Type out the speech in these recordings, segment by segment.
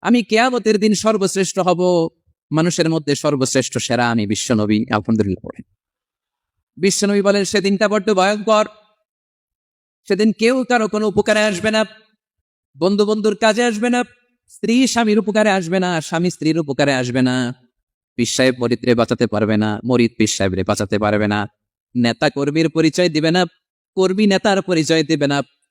আমি কেয়ামতের দিন সর্বশ্রেষ্ঠ হব। মানুষের মধ্যে সর্বশ্রেষ্ঠ সেরা আমি বিশ্বনবী আলহামদুলিল্লাহ পড়েন বিশ্বনবী বলেন, সেদিনটা বড্ড ভয়ঙ্কর। সেদিন কেউ কারও কোনো উপকারে আসবে না। বন্ধু বন্ধুর কাজে আসবে না। স্ত্রী স্বামীর উপকারে আসবে না। স্বামী স্ত্রীর উপকারে আসবে না। পীর সাহেব মরিদরে বাঁচাতে পারবে না। মরিদ পীর সাহেবরে বাঁচাতে পারবে না। নেতা কর্মীর পরিচয় দিবে না। কর্মী নেতার পরিচয় দিবে না।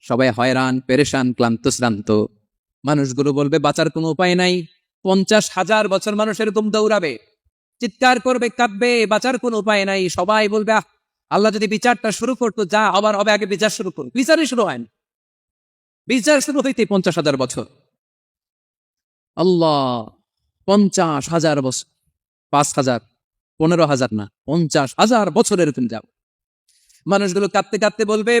সবাই হয়রান, পেরেশান ক্লান্ত শ্রান্ত মানুষগুলো বলবে, বাঁচার কোনো উপায় নাই। পঞ্চাশ হাজার বছর মানুষ এরকম দৌড়াবে। চিৎকার করবে, কাঁদবে, বাঁচার কোনো উপায় নাই। সবাই বলবে, আহ, আল্লাহ যদি বিচারটা শুরু করতো, যা আবার হবে, আগে বিচার শুরু করুন। বিচারই শুরু হয় না। বিচার শুরু হইতে পঞ্চাশ হাজার বছর। আল্লাহ, পঞ্চাশ হাজার বছর পাঁচ হাজার, পনেরো হাজার না, পঞ্চাশ হাজার বছরের এরকম যাও। মানুষগুলো কাঁদতে কাঁদতে বলবে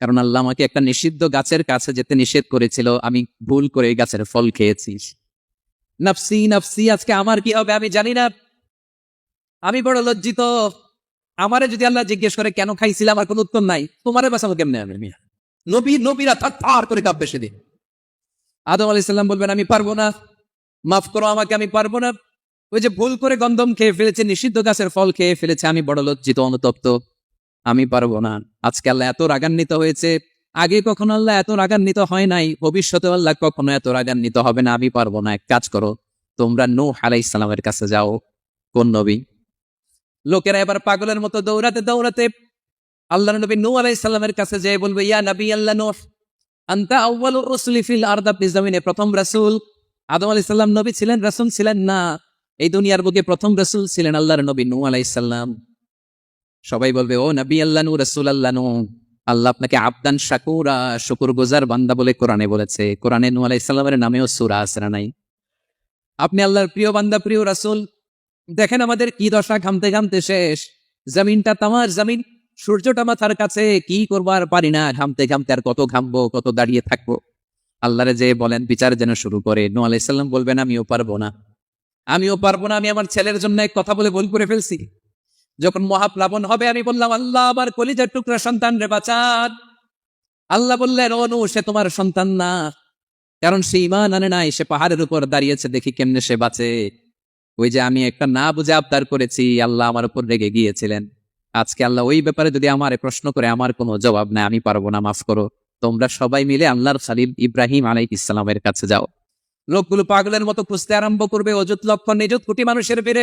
কারণ আল্লাহ আমাকে একটা নিষিদ্ধ গাছের কাছে যেতে নিষেধ করেছিল, আমি ভুল করে গাছের ফল খেয়েছি। নাফসি নাফসি, আজকে আমার কি হবে আমি জানি না। আমি বড় লজ্জিত। আমারে যদি আল্লাহ জিজ্ঞেস করে, কেন খাইছিলাম আমার কোনো উত্তর নাই। তোমারে বাঁচাবো কেমনে আমি? নবী, নবীরা থার থার করে কাঁপবে সেদিন। আদম আলাইসাল্লাম বলবেন, আমি পারব না। মাফ করো আমাকে, আমি পারব না। ওই যে ভুল করে গন্ধম খেয়ে ফেলেছে, নিষিদ্ধ গাছের ফল খেয়ে ফেলেছে, আমি বড় লজ্জিত, অনুতপ্ত। আমি পারব না। আজকে আল্লাহ এত রাগান্বিত হয়েছে। আগে কখনো আল্লাহ এত রাগান্বিত হয় নাই। ভবিষ্যতে আল্লাহ কখনো এত রাগান্বিত হবে না। আমি পারব না। এক কাজ করো, তোমরা নূহ আলাই ইসলামের কাছে যাও। কোন নবী? লোকেরা এবার পাগলের মতো দৌড়াতে দৌড়াতে আল্লাহ নবী নূহ আলাই ইসলামের কাছে যেয়ে বলবে, ইয়া নবী আল্লাহ নূহ, আন্তা আউ্বালুর রসুলি ফিল প্রথম রাসূল। আদম আলাইহিস সালাম নবী ছিলেন, রাসূল ছিলেন না। এই দুনিয়ার বুকে প্রথম রাসূল ছিলেন আল্লাহর নবী নূহ আলাইহিস সালাম। সবাই বলবে, ও নবী আল্লাহ নূ আল্লাহ নূ আপনাকে আবদান, শাকুরা শুকুর গুজার বান্দা বলে কোরআনে বলেছে। কোরআনে নূহ আলাইহিস সালামের নামেও সূরা না নাই? আপনি আল্লাহর প্রিয় বান্দা, প্রিয় রাসূল, দেখেন আমাদের কি দশা ঘামতে ঘামতে শেষ। জমিনটা তামার জমিন, সূর্যটা মাথার কাছে। কি করব আর পারি না, ঘামতে ঘামতে আর কত ঘামবো, কত দাঁড়িয়ে থাকব। আল্লাহরে যে বলেন, বিচার যেন শুরু করে। নু আলাইসাল্লাম বলবেন, আমিও পারব না। আমিও পারব না, আমি আমার ছেলের জন্য এক কথা বলে ভুল করে ফেলছি। যখন মহাপ্লাবন হবে, আমি বললাম, আল্লাহ, আমার কলিজার টুকরা সন্তান রে বাঁচান। আল্লাহ বললেন, ও নু সে তোমার সন্তান না, কারণ সে ইমান আনে নাই, সে পাহাড়ের উপর দাঁড়িয়েছে, দেখি কেমনে সে বাঁচে। ওই যে আমি একটা না বুঝে আবদার করেছি, আল্লাহ আমার উপর রেগে গিয়েছিলেন। আজকে আল্লাহ ওই ব্যাপারে যদি আমার প্রশ্ন করে, আমার কোনো জবাব নাই, আমি পারব না, মাফ করো। তোমরা সবাই মিলে আল্লাহর সালিম ইব্রাহিম আলাই ইসলামের কাছে যাও। লোকগুলো পাগলের মতো খুঁজতে আরম্ভ করবে, অযুত লক্ষণ নিযুত কোটি মানুষের বেড়ে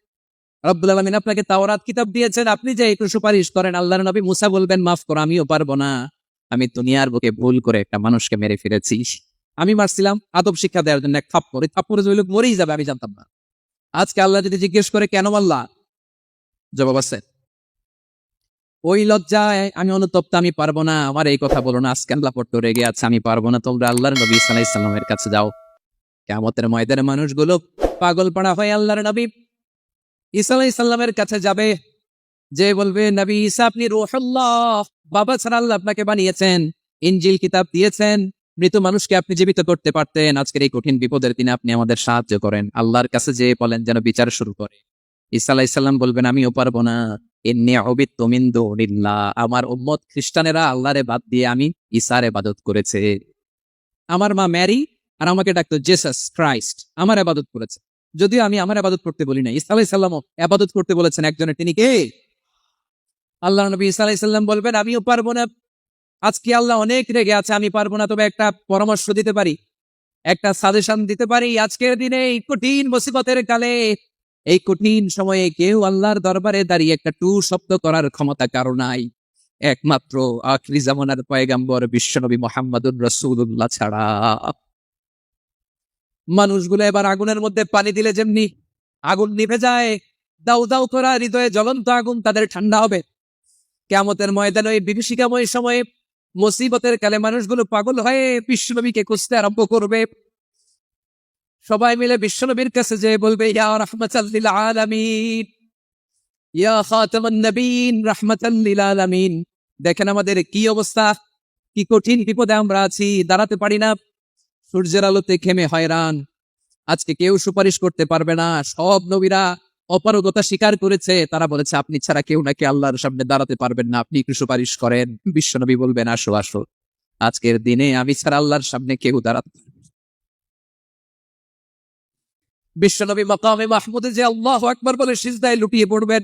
রব্বুল আলমিন আপনাকে তাওরাত কিতাব দিয়েছেন। আপনি যে একটু সুপারিশ করেন, আল্লাহর নবী মুসা বলবেন, মাফ করো, আমিও পারব না। আমি দুনিয়ার বুকে ভুল করে একটা মানুষকে মেরে আমি মারছিলাম, আদব শিক্ষা দেওয়ার জন্য এক লোক মরেই যাবে, আমি জানতাম না। আজকে আল্লাহ যদি জিজ্ঞেস করে, কেন আল্লাহ জবাব আছে, ওই লজ্জায় আমি অনুতপ্ত, আমি পারব না। আমার এই কথা বলো না। আজকে আল্লাহ পট্ট রেগে আছে, আমি পারব না। তোমরা আল্লাহর নবী সাল্লাহ ইসলামের কাছে যাও। কেমতের ময়দানে মানুষগুলো পাগল পাড়া হয় আল্লাহর নবী ঈসা আলাইহিস সালামের কাছে যাবে, যে বলবে, নবী ঈসা, আপনি রুহুল্লাহ, বাবা ছাড়া আপনাকে বানিয়েছেন, ইনজিল কিতাব দিয়েছেন, মৃত মানুষকে আপনি জীবিত করতে পারতেন, আজকের এই কঠিন বিপদের দিনে আপনি আমাদের সাহায্য করেন। আল্লাহর কাছে যে বলেন, যেন বিচার শুরু করে। ঈসা সালাম বলবেন, আমিও পারব না। এমনি অবিত তোমিন্দু আমার উম্মত খ্রিস্টানেরা আল্লাহরে বাদ দিয়ে আমি ঈসার এবাদত করেছে। আমার মা ম্যারি আর আমাকে ডাকতো জেসাস ক্রাইস্ট। আমার আবাদত করেছে। যদিও আমি আমার আবাদত করতে বলি না ইসা আলাইসাল্লামও আবাদত করতে বলেছেন একজনের। তিনি কে? আল্লাহ নবী ইসা আলাইসাল্লাম বলবেন, আমিও পারব না। আজকে আল্লাহ অনেক রেগে আছে, আমি পারব না। তবে একটা পরামর্শ দিতে পারি, একটা সাজেশন দিতে পারি। আজকের দিনে এই কঠিন মুসিবতের কালে, এই কঠিন সময়ে কেউ আল্লাহর দরবারে দাঁড়িয়ে একটা টু শব্দ করার ক্ষমতা কারও নাই। একমাত্র আখরি জামানার পয়গাম্বর বিশ্বনবী মোহাম্মদুর রসুল্লাহ ছাড়া। মানুষগুলো এবার আগুনের মধ্যে পানি দিলে যেমনি আগুন নিভে যায় দাউ দাউ করা হৃদয়ে জ্বলন্ত আগুন তাদের ঠান্ডা হবে। কেমতের ময়দানে ওই বিভীষিকাময় সময়ে মুসিবতের কালে মানুষগুলো পাগল হয়ে বিশ্বনবীকে খুঁজতে আরম্ভ করবে। সবাই মিলে বিশ্বনবীর কাছে যে বলবে দেখেন আমাদের কি অবস্থা, কি কঠিন বিপদে আমরা আছি, দাঁড়াতে পারি না। সূর্যের আলোতে খেমে হয়রান। আজকে কেউ সুপারিশ করতে পারবে না। সব নবীরা অপারগতা স্বীকার করেছে। তারা বলেছে, আপনি ছাড়া কেউ নাকি আল্লাহর সামনে দাঁড়াতে পারবেন না। আপনি একটু সুপারিশ করেন। বিশ্বনবী বলবেন, আসো আসো। আজকের দিনে আমি ছাড়া আল্লাহর সামনে কেউ দাঁড়াতে। বিশ্বনবী মকামে মাহমুদে যে আল্লাহ আকবর বলে সিজদায় লুটিয়ে পড়বেন।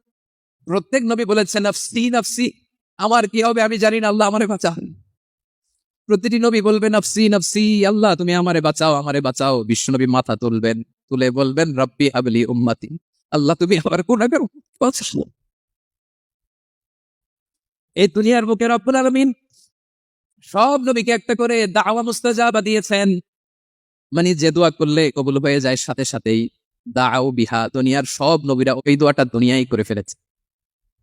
প্রত্যেক নবী বলেছেন, নফসি নফসি, আমার কি হবে আমি জানি না, আল্লাহ আমারে বাঁচান। প্রতিটি নবী বলবে, নফসি নফসি, আল্লাহ, তুমি আমারে বাঁচাও আমারে বাঁচাও। বিশ্বনবী মাথা তুলবেন, তুলে বলবেন, রব্বি আবলি উম্মাতি, আল্লাহ, তুমি আমার বাঁচাও এই দুনিয়ার বুকে রব্বুল আলমিন সব নবীকে একটা করে দাওয়া মুস্তাজাবা দিয়েছেন। মানে যে দোয়া করলে কবুল হয়ে যায়, সাথে সাথেই দাও বিহা, দুনিয়ার সব নবীরা ওই দোয়াটা দুনিয়াই করে ফেলেছে।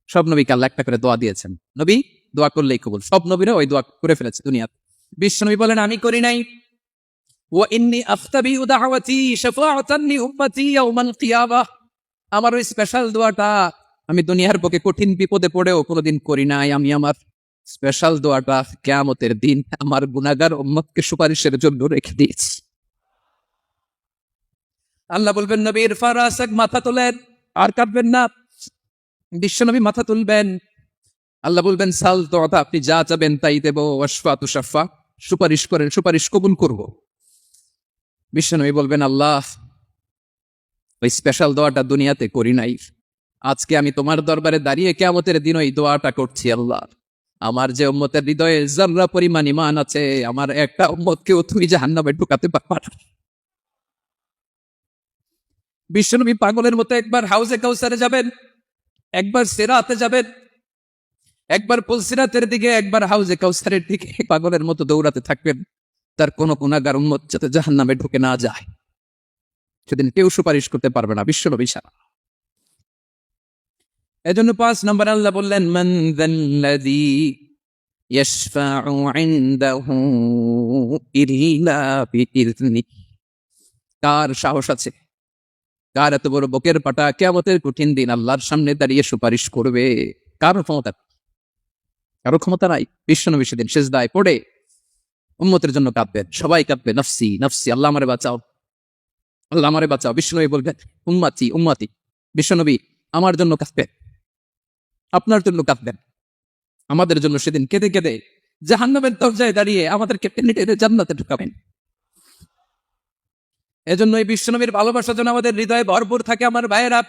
সব নবীকে আল্লাহ একটা করে দোয়া দিয়েছেন। নবী, দোয়া করলেই কবুল। সব নবীরা ওই দোয়া করে ফেলেছে দুনিয়াতে। বিশ্ব নবী বলেন, আমি করি নাই। শাফাআতান লি উম্মতি আমার ওই স্পেশাল দোয়াটা আমি দুনিয়ার বুকে কঠিন বিপদে পড়েও কোনোদিন করি নাই। আমি আমার স্পেশাল দোয়াটা কেয়ামতের দিন আমার গুনাহগার উম্মতকে সুপারিশের জন্য রেখে দিয়েছি। আল্লাহ বলবেন, নবীর ফারাসাক মাথা তোলেন, আর কাটবেন না। বিশ্বনবী মাথা তুলবেন। আল্লাহ বলবেন, সাল তো আপনি যা চাবেন তাই দেব। ওয়াসফা তুষাফা সুপারিশ করেন, সুপারিশ কবুল করব। বিশ্বনবী বলবেন, আল্লাহ, ওই স্পেশাল দোয়াটা দুনিয়াতে করি নাই। আজকে আমি তোমার দরবারে দাঁড়িয়ে কেমতের দিন ওই দোয়াটা করছি, আল্লাহ। আমার যে উম্মতের হৃদয়ে জার্রা পরিমাণ ইমান আছে, আমার একটা উম্মতকেও তুমি জাহান্নামে ঢুকাতে পারবা না। বিশ্বনবী পাগলের মতো একবার হাউজে কাউসারে যাবেন। একবার সেরাতে যাবেন, একবার পুলসিরাতের দিকে, একবার হাউজে কাউসারের দিকে, পাগলের মতো দৌড়াতে থাকবেন, তার কোনো গুণাগার উন্মত যাতে জাহান নামে ঢুকে না যায়। সেদিন কেউ সুপারিশ করতে পারবে না, বিশ্বনবী ছাড়া। এজন্য পাঁচ নম্বর আল্লাহ বললেন, মান যাল্লাযী ইয়াশফাউ ইনদাহু ইল্লা বিইذনিহি কার সাহস আছে? কার এত বড় বকের পাটা? কেমতের কঠিন দিন আল্লাহর সামনে দাঁড়িয়ে সুপারিশ করবে। কারও ক্ষমতা কারও ক্ষমতা নাই। বিশ্বনবী সেদিন শেষ দায় পড়ে উম্মতের জন্য কাঁদবেন। সবাই কাঁদবে, নফসি নফসি, আল্লাহ আমারে বাঁচাও। আল্লাহ আমারে বাঁচাও। বিশ্বনবী বলবেন, উম্মাতি উম্মাতি, বিশ্বনবী আমার জন্য কাঁদবেন। আপনার জন্য কাঁদবেন। আমাদের জন্য সেদিন কেঁদে কেঁদে জাহান্নামের দরজায় দাঁড়িয়ে আমাদেরকে টেনে টেনে জান্নাতে ঢুকাবেন। এজন্য এই বিশ্বনবীর ভালোবাসা যেন আমাদের হৃদয়ে ভরপুর থাকে আমার ভাইয়েরা।